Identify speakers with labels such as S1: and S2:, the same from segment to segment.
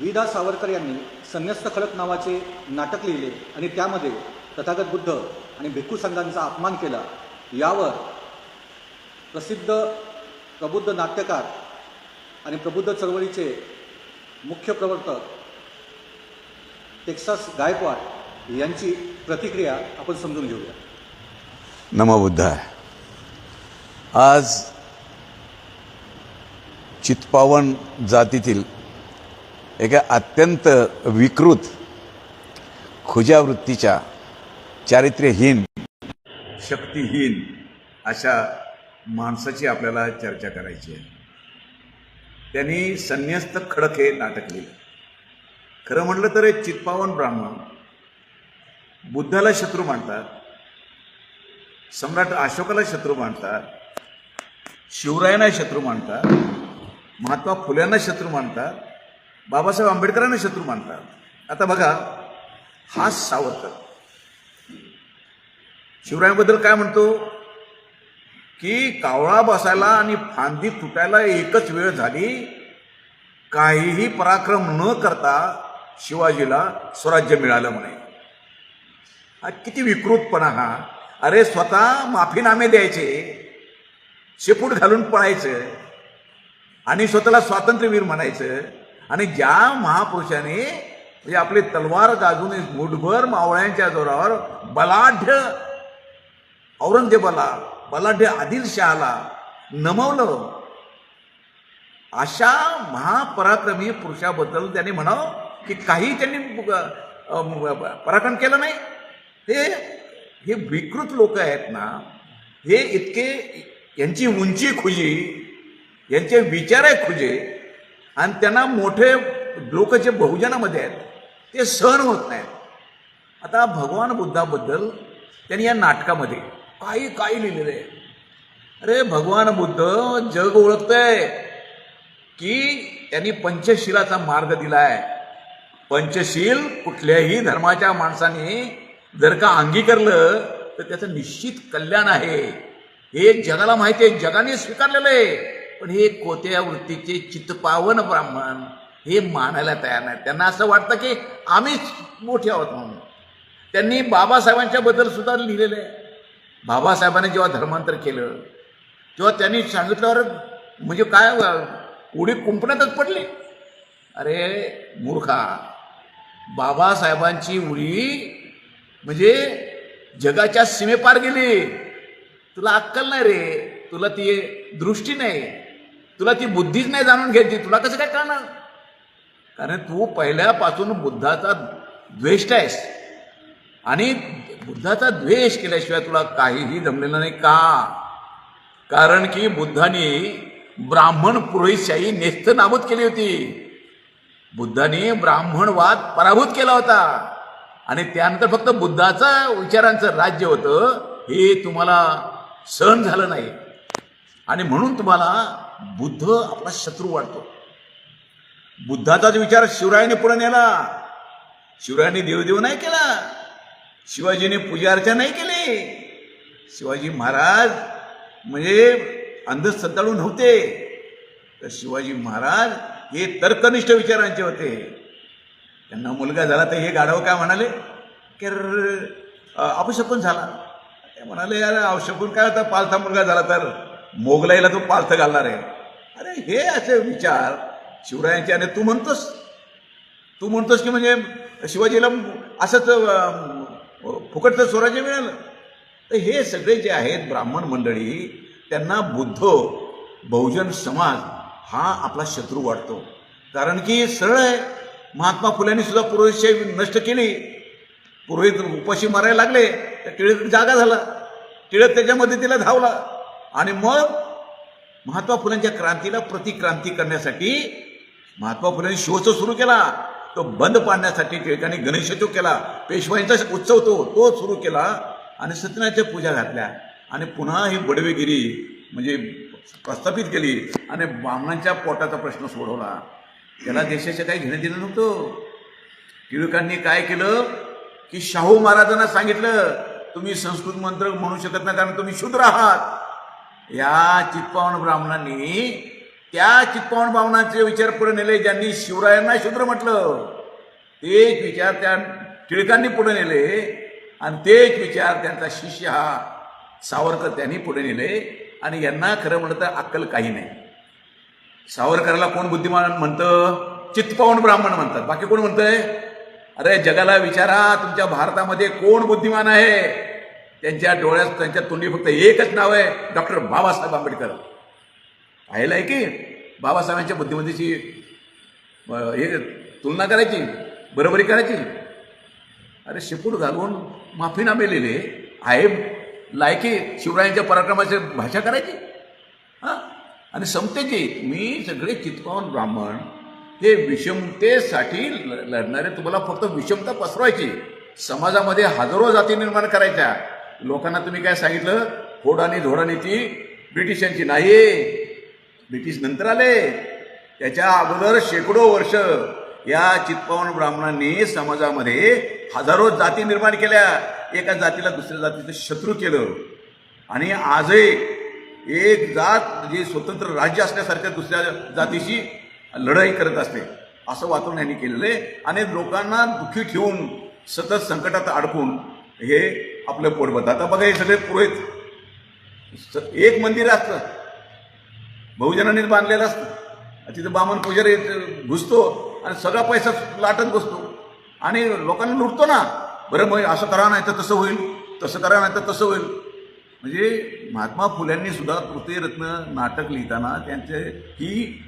S1: विदा सावरकर यांनी संन्यस्त खडक नावाचे नाटक लिहिले आणि त्यामध्ये तथागत बुद्ध आणि भिक्खू संघांचा अपमान केला. यावर प्रसिद्ध प्रबुद्ध नाट्यकार आणि प्रबुद्ध चळवळीचे मुख्य प्रवर्तक टेक्सास गायकवाड यांची प्रतिक्रिया आपण समजून घेऊया.
S2: नमबुद्धाय आज चित्पावन जातीतील एका अत्यंत विकृत खुजा वृत्तीच्या चारित्र्यहीन शक्तिहीन अशा माणसाची आपल्याला चर्चा करायची आहे. त्यांनी संन्यस्त खडक हे नाटक लिहिलं. खरं म्हटलं तर एक चित्पावन ब्राह्मण बुद्धाला शत्रू मानतात सम्राट अशोकाला शत्रू मानतात शिवरायांना शत्रू मानतात महात्मा फुल्यांना शत्रू मानतात बाबासाहेब आंबेडकरांना शत्रू मानतात आता बघा हा सावरकर. शिवरायांबद्दल काय म्हणतो? की कावळा बसायला आणि फांदी तुटायला एकच वेळ झाली. काहीही पराक्रम न करता शिवाजीला स्वराज्य मिळालं म्हणे. हा किती विकृतपणा हा. अरे स्वतः माफीनामे द्यायचे शेपूट घालून पळायचं आणि स्वतःला स्वातंत्र्यवीर म्हणायचं. आणि ज्या महापुरुषाने म्हणजे आपली तलवार गाजून मुठभर मावळ्यांच्या जोरावर बलाढ्य औरंगजेबाला बलाढ्य आदिलशहाला नमवलं. अशा महापराक्रमी पुरुषाबद्दल त्यांनी म्हणावं की काही त्यांनी पराक्रम केलं नाही. हे हे विकृत लोक आहेत ना हे इतके यांची उंची खुजी यांचे विचार आहे खुजे आणि त्यांना मोठे लोक जे बहुजनामध्ये आहेत ते सहन होत नाहीत. आता भगवान बुद्धाबद्दल त्यांनी या नाटकामध्ये काही काही लिहिलेलं आहे. अरे भगवान बुद्ध जग ओळखतंय की त्यांनी पंचशिलाचा मार्ग दिलाय. पंचशील कुठल्याही धर्माच्या माणसाने जर का अंगीकारलं तर त्याचं निश्चित कल्याण आहे. हे जगाला माहिती आहे. जगाने स्वीकारलेलं आहे. पण हे कोत्या वृत्तीचे चित्तपावन ब्राह्मण हे मानायला तयार नाही त्यांना असं वाटतं की आम्हीच मोठे आहोत म्हणून. त्यांनी बाबासाहेबांच्या बद्दल सुद्धा लिहिलेलं आहे. बाबासाहेबांनी जेव्हा धर्मांतर केलं तेव्हा त्यांनी सांगितल्यावर म्हणजे काय उडी कुंपणातच पडली. अरे मूर्खा बाबासाहेबांची उडी म्हणजे जगाच्या सीमेपार गेली. तुला अक्कल नाही रे तुला ती दृष्टी नाही. तुला ती बुद्धीच नाही जाणून घ्यायची. तुला कसं काय कळणार? कारण तू पहिल्यापासून बुद्धाचा द्वेष्ट आहेस. आणि बुद्धाचा द्वेष केल्याशिवाय तुला काहीही जमलेलं नाही का? कारण की बुद्धाने ब्राह्मण पुरोहितशाही नेस्त नाबूद केली होती. बुद्धाने ब्राह्मणवाद पराभूत केला होता. आणि त्यानंतर फक्त बुद्धाचा विचारांचं राज्य होतं. हे तुम्हाला सहन झालं नाही. आणि म्हणून तुम्हाला बुद्ध आपला शत्रू वाटतो. बुद्धाचाच विचार शिवरायाने पुढे नेला शिवरायाने देवदेव नाही केला शिवाजीने पूजा अर्चा नाही केली. शिवाजी महाराज म्हणजे अंधश्रद्धाळू नव्हते. तर शिवाजी महाराज हे तर्कनिष्ठ विचारांचे होते. त्यांना मुलगा झाला तर हे गाढव काय म्हणाले? की र- झाला. ते म्हणाले यार अपशकून काय होता? पालथा मुलगा झाला तर. मोगलाईला तो पालथं घालणार आहे. अरे हे असे विचार शिवरायांचे आणि तू म्हणतोस. तू म्हणतोस की म्हणजे शिवाजीला असंच फुकटचं स्वराज्य मिळालं. तर हे सगळे जे आहेत ब्राह्मण मंडळी त्यांना बुद्ध बहुजन समाज हा आपला शत्रू वाटतो. कारण की सरळ आहे. महात्मा फुल्यांनी सुद्धा पुरोहितशाही नष्ट केली. पुरोहित उपाशी मारायला लागले. तर टिळक जागा झाला. टिळक त्याच्या मदतीला धावला. आणि मग महात्मा फुलेंच्या क्रांतीला प्रतिक्रांती करण्यासाठी महात्मा फुलेंनी शोच सुरू केला. तो बंद पाडण्यासाठी टिळकांनी गणेशोत्सव केला. पेशवाईंचा उत्सव तो तो सुरू केला आणि सत्यनारायणच्या पूजा घातल्या. आणि पुन्हा ही बडवेगिरी म्हणजे प्रस्थापित केली आणि ब्राह्मणांच्या पोटाचा प्रश्न सोडवला. त्याला देशाच्या काही घेणं दिलं नव्हतं. टिळकांनी काय केलं? की शाहू महाराजांना सांगितलं तुम्ही संस्कृत मंत्र म्हणू शकत नाही कारण तुम्ही शूद्र आहात. या चित्पावन ब्राह्मणांनी त्या चित्पावन ब्राह्मणांचे विचार पुढे नेले ज्यांनी शिवरायांना शूद्र म्हटलं. तेच विचार त्या टिळकांनी पुढे नेले आणि तेच विचार त्यांचा शिष्य हा सावरकर त्यांनी पुढे नेले आणि यांना खरं म्हणलं तर अक्कल काही नाही. सावरकरला कोण बुद्धिमान म्हणतं? चित्पावन ब्राह्मण म्हणतात. बाकी कोण म्हणतंय? अरे जगाला विचारा तुमच्या भारतामध्ये कोण बुद्धिमान आहे? त्यांच्या डोळ्यात त्यांच्या तोंडी फक्त एकच नाव आहे डॉक्टर बाबासाहेब आंबेडकर. पाहिलं आहे की? बाबासाहेबांच्या बुद्धिमत्तेची हे तुलना करायची बरोबरी करायची. अरे शिपूट घालून माफीनामे लिहिले. आहे लायकी शिवरायांच्या पराक्रमाची भाषा करायची. हां? आणि समतेची मी सगळे चितकावून ब्राह्मण हे विषमतेसाठी ल- लढणारे तुम्हाला फक्त विषमता पसरवायची. समाजामध्ये हजारो जाती निर्माण करायच्या. लोकांना तुम्ही काय सांगितलं? घोडाने धोडाने ती ब्रिटिशांची नाही. ब्रिटिश नंतर आले. त्याच्या अगोदर शेकडो वर्ष या चितपावन ब्राह्मणांनी समाजामध्ये हजारो जाती निर्माण केल्या. एका जातीला दुसऱ्या जातीचं शत्रू केलं. आणि आजही एक जात जे स्वतंत्र राज्य असल्यासारख्या दुसऱ्या जातीशी लढाई करत असते असं वातावरण यांनी केलेलं आहे. आणि लोकांना दुःखी ठेवून सतत संकटात अडकून हे आपलं पोट आता बघा हे सगळे पुरोहित. स- एक मंदिर असतं. बहुजनांनीच बांधलेलं असतं. तिथं बामण पुजारी घुसतो आणि सगळा पैसा लाटत बसतो. आणि लोकांना लुटतो ना. बरं मग असं करा नाही तर तसं होईल. तसं करा नाही तर तसं होईल. म्हणजे महात्मा फुल्यांनी सुद्धा तृतीयरत्न नाटक लिहिताना त्यांचे ही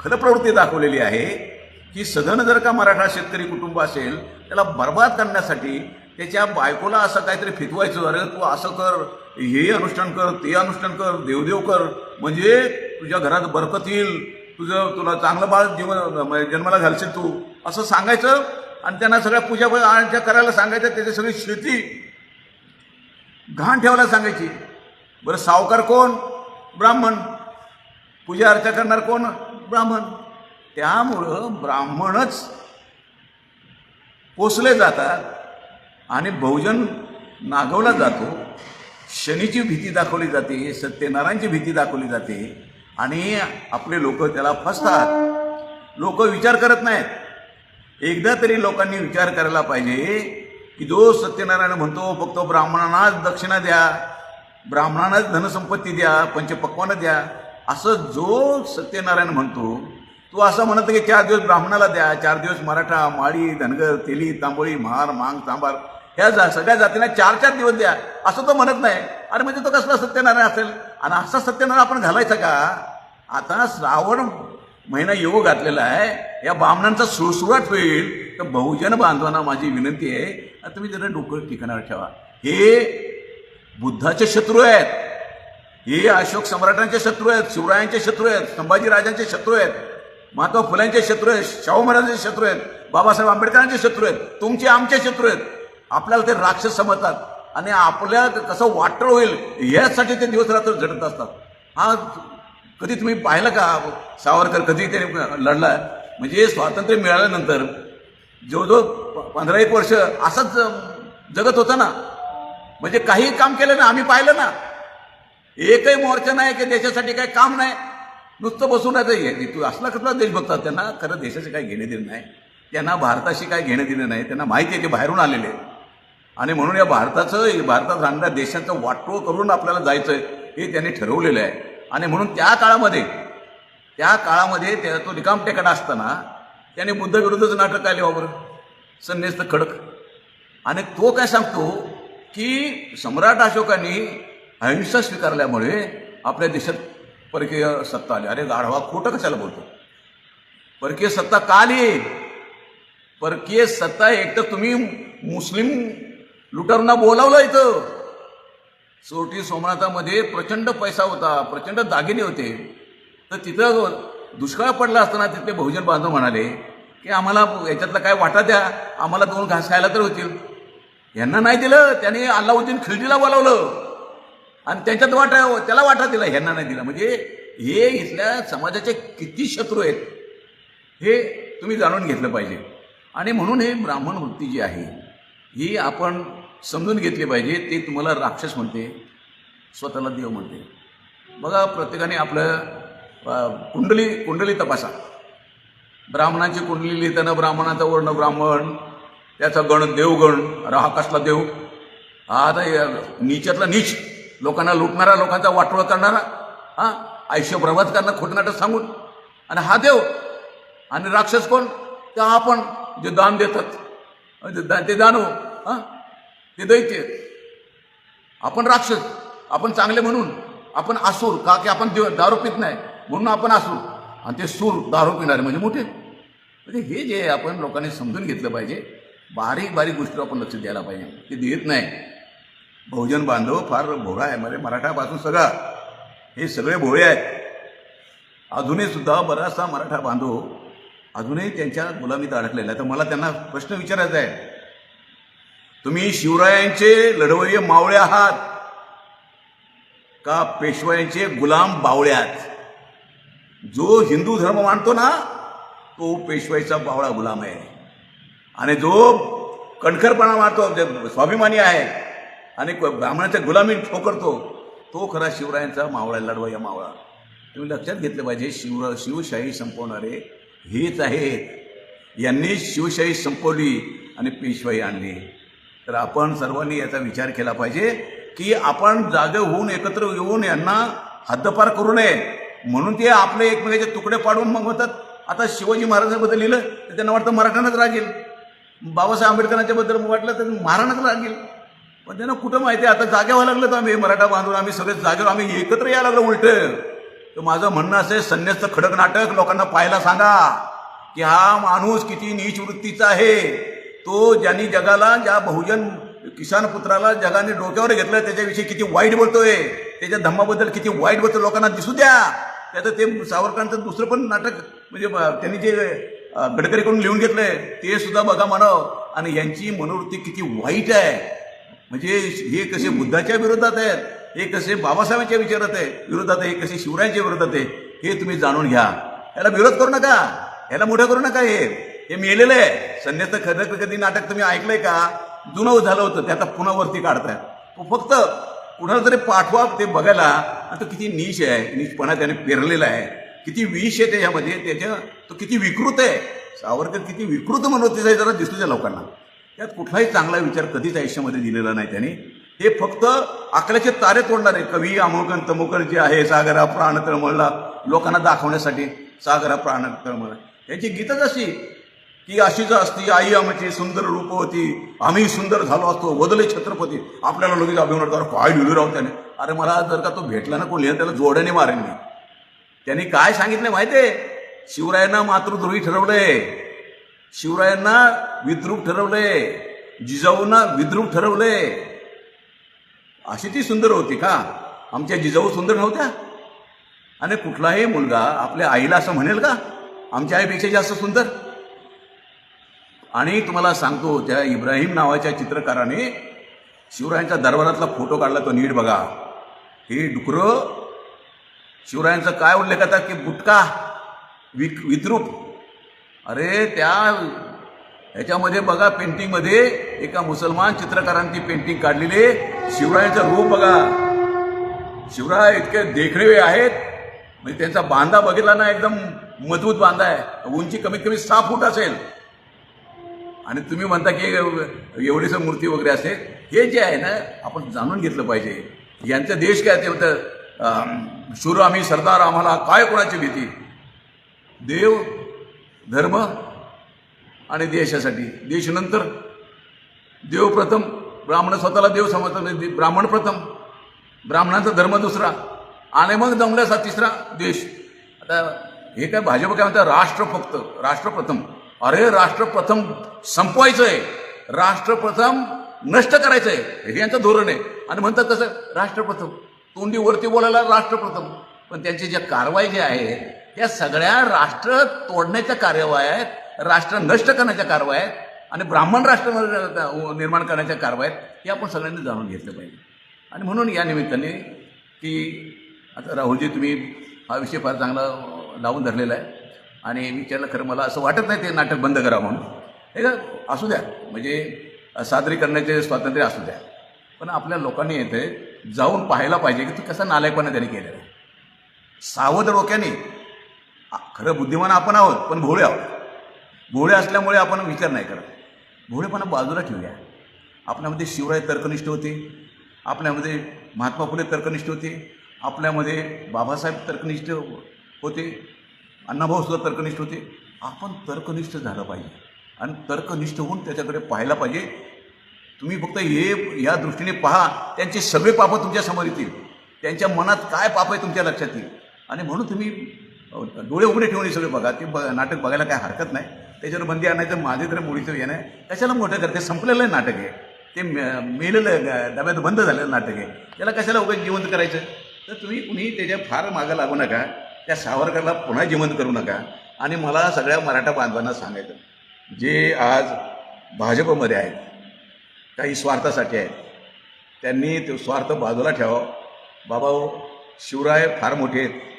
S2: खरं प्रवृत्ती दाखवलेली आहे की सदन जर का मराठा शेतकरी कुटुंब असेल त्याला बर्बाद करण्यासाठी त्याच्या बायकोला असं काहीतरी फितवायचं अरे तू असं कर हे अनुष्ठान कर ते अनुष्ठान कर देवदेव कर म्हणजे तुझ्या घरात बरकत येईल तुझं तुला चांगलं बाळ जीवन म्हणजे जन्माला घालशील तू. असं सांगायचं आणि त्यांना सगळ्या पूजा अर्चा करायला सांगायचं त्याची सगळी शेती घाण ठेवायला सांगायची. बरं सावकार कोण? ब्राह्मण. पूजा अर्चा करणार कोण? ब्राह्मण. त्यामुळं ब्राह्मणच पोचले जातात. आणि बहुजन नागवला जातो. शनीची भीती दाखवली जाते सत्यनारायणची भीती दाखवली जाते आणि आपले लोक त्याला फसतात. लोक विचार करत नाहीत. एकदा तरी लोकांनी विचार करायला पाहिजे की जो सत्यनारायण म्हणतो फक्त ब्राह्मणांनाच दक्षिणा द्या ब्राह्मणांनाच धनसंपत्ती द्या पंचपक्वानं द्या असं जो सत्यनारायण म्हणतो तू असं म्हणत की चार दिवस ब्राह्मणाला द्या चार दिवस मराठा माळी धनगर तेली तांबोळी महार मांग तांबार ह्या जा सगळ्या जातींना चार चार दिवस द्या. असं तो म्हणत नाही. अरे म्हणजे तो कसला सत्यनारायण असेल? आणि असा सत्यनारायण आपण घालायचा का? आता श्रावण महिना येऊ घातलेला आहे. या ब्राह्मणांचा सुळसुळाट होईल. तर बहुजन बांधवांना माझी विनंती आहे तुम्ही जरा डोकं ठिकाणावर ठेवा. हे बुद्धाचे शत्रू आहेत. हे अशोक सम्राटांचे शत्रू आहेत शिवरायांचे शत्रू आहेत संभाजीराजांचे शत्रू आहेत. महात्मा फुल्यांचे शत्रू आहेत शाहू महाराजांचे शत्रू आहेत बाबासाहेब आंबेडकरांचे शत्रू आहेत तुमचे आमचे शत्रू आहेत. आपल्याला ते राक्षस समजतात आणि आपल्या कसं वाटळ होईल यासाठी ते दिवस रात्र झटत असतात. हा कधी तुम्ही पाहिलं का सावरकर कधी ते लढला? म्हणजे स्वातंत्र्य मिळाल्यानंतर जवळजवळ प- पंधरा एक वर्ष असंच जगत होतं ना. म्हणजे काही काम केलं ना आम्ही पाहिलं ना. एकही मोर्चा नाही की देशासाठी काही काम नाही. नुसतं बसून आहे तू असला कसला देश बघतात त्यांना खरं देशाशी काही घेणे देणं नाही. त्यांना भारताशी काही घेणं देणं नाही. त्यांना माहिती आहे ते बाहेरून आलेले आणि म्हणून या भारताचं भारतात राहणाऱ्या देशाचं वाटोळ करून आपल्याला जायचं हे त्यांनी ठरवलेलं आहे. आणि म्हणून त्या काळामध्ये त्या काळामध्ये त्या तो रिकाम टेकडा असताना त्याने बुद्धविरुद्धच नाटक आले वाबर संन्यस्त खडक. आणि तो काय सांगतो की सम्राट अशोकांनी अहिंसा स्वीकारल्यामुळे आपल्या देशात परकीय सत्ता आली. अरे गाढवा खोटं कशाला बोलतो? परकीय सत्ता का आली? परकीय सत्ता एक तर तुम्ही मुस्लिम लुटरना बोलावलं इथं. सोटी सोमनाथामध्ये प्रचंड पैसा होता प्रचंड दागिने होते. तर तिथं दुष्काळ पडला असताना तिथले बहुजन बांधव म्हणाले की आम्हाला याच्यातलं काय वाटा द्या आम्हाला दोन घास खायला तर होतील. यांना नाही दिलं त्याने अल्लाउद्दीन खिलजीला बोलावलं. आणि त्यांच्यात वाटा त्याला वाटा दिला ह्यांना नाही दिला. म्हणजे हे इथल्या समाजाचे किती शत्रू आहेत हे तुम्ही जाणून घेतलं पाहिजे. आणि म्हणून हे ब्राह्मण वृत्ती जी आहे ही आपण समजून घेतली पाहिजे. ते तुम्हाला राक्षस म्हणते स्वतःला देव म्हणते. बघा प्रत्येकाने आपलं कुंडली कुंडली तपासा. ब्राह्मणाची कुंडली लिहिताना ब्राह्मणाचा वर्ण ब्राह्मण त्याचा गण देवगण राहा कसला देव? हा आता नीचातला नीच. लोकांना लुटणारा लोकांचा वाटोळ करणारा हां? आयुष्य प्रवास करणं खोटनाटक सांगून. आणि हा देव आणि राक्षस कोण? ते आपण जे दान देतात. ते दा- ते दानव हां? ते दैत्य. आपण राक्षस आपण चांगले म्हणून आपण असूर का की आपण देव दारू पित नाही म्हणून आपण असूर आणि ते सूर दारू पिणारे म्हणजे मोठे. म्हणजे हे जे आपण लोकांनी समजून घेतलं पाहिजे बारीक बारीक गोष्टीवर आपण लक्ष द्यायला पाहिजे. ते देत नाही. बहुजन बांधव फार भोळा आहे म्हणजे मराठापासून सगळा. हे सगळे भोळे आहेत. अजूनही सुद्धा बराचसा मराठा बांधव अजूनही त्यांच्या गुलामीत अडकलेला आहे. तर मला त्यांना प्रश्न विचारायचा आहे. तुम्ही शिवरायांचे लढवय्ये मावळे आहात का पेशवायांचे गुलाम बावळ्यात जो हिंदू धर्म मानतो ना तो पेशवाईचा बावळा गुलाम आहे. आणि जो कणखरपणा मानतो स्वाभिमानी आहे आणि ब्राह्मणाच्या गुलामी ठोकरतो तो. खरा शिवरायांचा मावळा लढवय्या मावळा. तुम्ही लक्षात घेतलं पाहिजे शिव शिवशाही संपवणारे हेच आहेत. यांनी शिवशाही संपवली आणि पेशवाई आणली. तर आपण सर्वांनी याचा विचार केला पाहिजे की आपण जागे होऊन एकत्र येऊन यांना हद्दपार करू नये. म्हणून ते आपले एकमेकाचे तुकडे पाडून मग म्हणतात आता शिवाजी महाराजांबद्दल लिहिलं तर त्यांना वाटतं मराठानंच रागेल. बाबासाहेब आंबेडकरांच्याबद्दल वाटलं तर महाराणाच रागेल. पण त्यांना कुठं माहिती आहे? आता जागे व्हायला लागलं तर आम्ही मराठा बांधून आम्ही सगळे जागेवर आम्ही एकत्र यायला लागलो उलट. तर माझं म्हणणं असं संन्यासचं खडक नाटक लोकांना पाहायला सांगा की हा माणूस किती नीच वृत्तीचा आहे. तो ज्यांनी जगाला ज्या बहुजन किसान पुत्राला जगाने डोक्यावर घेतलं त्याच्याविषयी किती वाईट बोलतोय. त्याच्या धम्माबद्दल किती वाईट बोलतो लोकांना दिसू द्या. त्याचं ते सावरकरांचं दुसरं पण नाटक म्हणजे त्यांनी जे गडकरीकडून लिहून घेतलंय ते सुद्धा बघा म्हणावं. आणि यांची मनोवृत्ती किती वाईट आहे. म्हणजे हे कसे बुद्धाच्या विरोधात आहेत हे कसे बाबासाहेबांच्या विचारात आहे विरोधात आहे हे कसे शिवरायांच्या विरोधात आहे हे तुम्ही जाणून घ्या. याला विरोध करू नका याला मोठं करू नका हे. हे मेलेलं आहे. संन्यास्त खरं कधी नाटक तुम्ही ऐकलंय का? जुनं झालं होतं ते आता पुन्हा वरती काढताय फक्त कुणाला तरी पाठवा ते बघायला. आणि तो किती नीच आहे नीचपणा त्याने पेरलेला आहे. किती विष आहे त्याच्यामध्ये त्याच्या तो किती विकृत आहे. सावरकर किती विकृत मनोवृत्तीचा आहे जरा दिसतो त्या लोकांना. त्यात कुठलाही चांगला विचार कधीच आयुष्यामध्ये दिलेला नाही त्याने. हे फक्त आकल्याचे तारे तोडणारे कवी अमोकन तमोकन जे आहे सागरा प्राण तळमळला लोकांना दाखवण्यासाठी सागरा प्राण तळमळला. त्यांची गीतच अशी की अशीच असती आई आमची सुंदर रूप होती आम्ही सुंदर झालो असतो वदले छत्रपती. आपल्याला लगेच अभिमान करतो, काय लिहिलं राहू त्याने. अरे मला जर का तो भेटला ना कोणी त्याला जोड्याने मारेल मी. त्यांनी काय सांगितलं आहे शिवरायांना मातृद्रोही ठरवलंय. शिवरायांना विद्रूप ठरवलंय जिजाऊंना विद्रूप ठरवले. अशी ती सुंदर होती का? आमच्या जिजाऊ सुंदर नव्हत्या? आणि कुठलाही मुलगा आपल्या आईला असं म्हणेल का? आमच्या आईपेक्षा जास्त सुंदर? आणि तुम्हाला सांगतो त्या इब्राहिम नावाच्या चित्रकाराने शिवरायांच्या दरबारातला फोटो काढला तो नीट बघा. हे डुकरं शिवरायांचा काय उल्लेख आता की बुटका विक विद्रूप. अरे त्या ह्याच्यामध्ये बघा पेंटिंगमध्ये एका मुसलमान चित्रकारांनी ती पेंटिंग काढलेली आहे. रूप बघा. शिवराय इतके देखणेवे आहेत. म्हणजे त्यांचा बांधा बघितला ना एकदम मजबूत बांधा आहे. उंची कमीत कमी सहा फूट असेल. आणि तुम्ही म्हणता की एवढीच मूर्ती वगैरे असेल हे जे आहे ना आपण जाणून घेतलं पाहिजे. यांचा देश काय ते होतं? शूर आम्ही सरदार आम्हाला काय कोणाची भीती? देव धर्म आणि देशासाठी. देश नंतर देव प्रथम ब्राह्मण स्वतःला देव समजतात म्हणजे ब्राह्मण प्रथम. ब्राह्मणांचा धर्म दुसरा आणि मग जमल्याचा तिसरा देश. आता हे काय भाजप काय म्हणतात? राष्ट्र फक्त राष्ट्र प्रथम. अरे राष्ट्र प्रथम संपवायचं आहे राष्ट्र प्रथम नष्ट करायचं आहे हे यांचं धोरण आहे. आणि म्हणतात कसं राष्ट्रप्रथम तोंडी वरती बोलायला राष्ट्रप्रथम पण त्यांची ज्या कारवाई ज्या आहेत या सगळ्या राष्ट्र तोडण्याच्या कारवाया आहेत राष्ट्र नष्ट करण्याच्या कारवाया आहेत आणि ब्राह्मण राष्ट्र निर्माण करण्याच्या कारवाया आहेत हे आपण सगळ्यांनी जाणून घेतलं पाहिजे. आणि म्हणून या निमित्ताने की आता राहुलजी तुम्ही हा विषय फार चांगला लावून धरलेला आहे. आणि विचारलं खरं मला असं वाटत नाही ते नाटक बंद करा म्हणून. हे असू द्या. म्हणजे सादरीकरणाचे स्वातंत्र्य असू द्या. पण आपल्या लोकांनी येथे जाऊन पाहायला पाहिजे की ते कसा नालायकपणा त्यांनी केलेला आहे. सावध डोक्याने खरं बुद्धिमान आपण आहोत पण भोळे आहोत. भोळे असल्यामुळे आपण विचार नाही करत. भोळेपणा बाजूला ठेवूया. आपल्यामध्ये शिवराय तर्कनिष्ठ होते. आपल्यामध्ये महात्मा फुले तर्कनिष्ठ होते. आपल्यामध्ये बाबासाहेब तर्कनिष्ठ होते. अण्णाभाऊ सुद्धा तर्कनिष्ठ होते. आपण तर्कनिष्ठ झालं पाहिजे. आणि तर्कनिष्ठ होऊन त्याच्याकडे पाहायला पाहिजे. तुम्ही फक्त हे या दृष्टीने पहा. त्यांचे सगळे पापं तुमच्यासमोर येतील. त्यांच्या मनात काय पाप आहे तुमच्या लक्षात येईल. आणि म्हणून तुम्ही डोळे उघडे ठेवून हे सगळे बघा. ते ब नाटक बघायला काय हरकत नाही. त्याच्यावर बंदी आणायचं माझे तर मुळीचं येणं नाही कशाला मोठं करते? संपलेलं नाटक आहे ते मे- मेलेलं डब्यात बंद झालेलं नाटक आहे त्याला कशाला उगाच जिवंत करायचं? तर तुम्ही कुणी त्याच्या फार मागं लागू नका. त्या सावरकरला पुन्हा जिवंत करू नका. आणि मला सगळ्या मराठा बांधवांना सांगायचं. जे आज भाजपमध्ये आहेत काही स्वार्थासाठी आहेत त्यांनी तो स्वार्थ बाजूला ठेवा बाबा हो, शिवराय फार मोठे आहेत.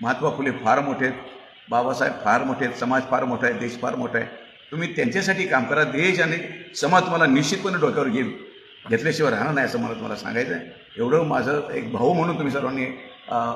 S2: महात्मा फुले फार मोठे आहेत. बाबासाहेब फार मोठे आहेत. समाज फार मोठा आहे. देश फार मोठा आहे. तुम्ही त्यांच्यासाठी काम करा. देश आणि समाज तुम्हाला निश्चितपणे डोक्यावर घेईल. घेतल्याशिवाय राहणार नाही असं मला तुम्हाला सांगायचं आहे एवढं माझं एक भाऊ म्हणून तुम्ही सर्वांनी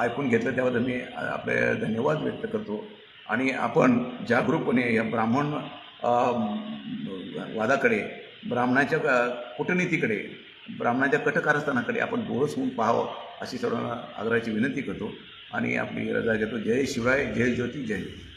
S2: ऐकून घेतलं. त्याबद्दल मी आपले धन्यवाद व्यक्त करतो. आणि आपण जागरूकपणे या ब्राह्मण वादाकडे ब्राह्मणाच्या कुटनीतीकडे कूटनीतीकडे ब्राह्मणाच्या कटकारस्थानाकडे आपण डोळस होऊन पाहावं अशी सर्वांना आग्रहाची विनंती करतो. आणि आपली रजा घेतो. जय शिवाय जय ज्योती जय ज्योती.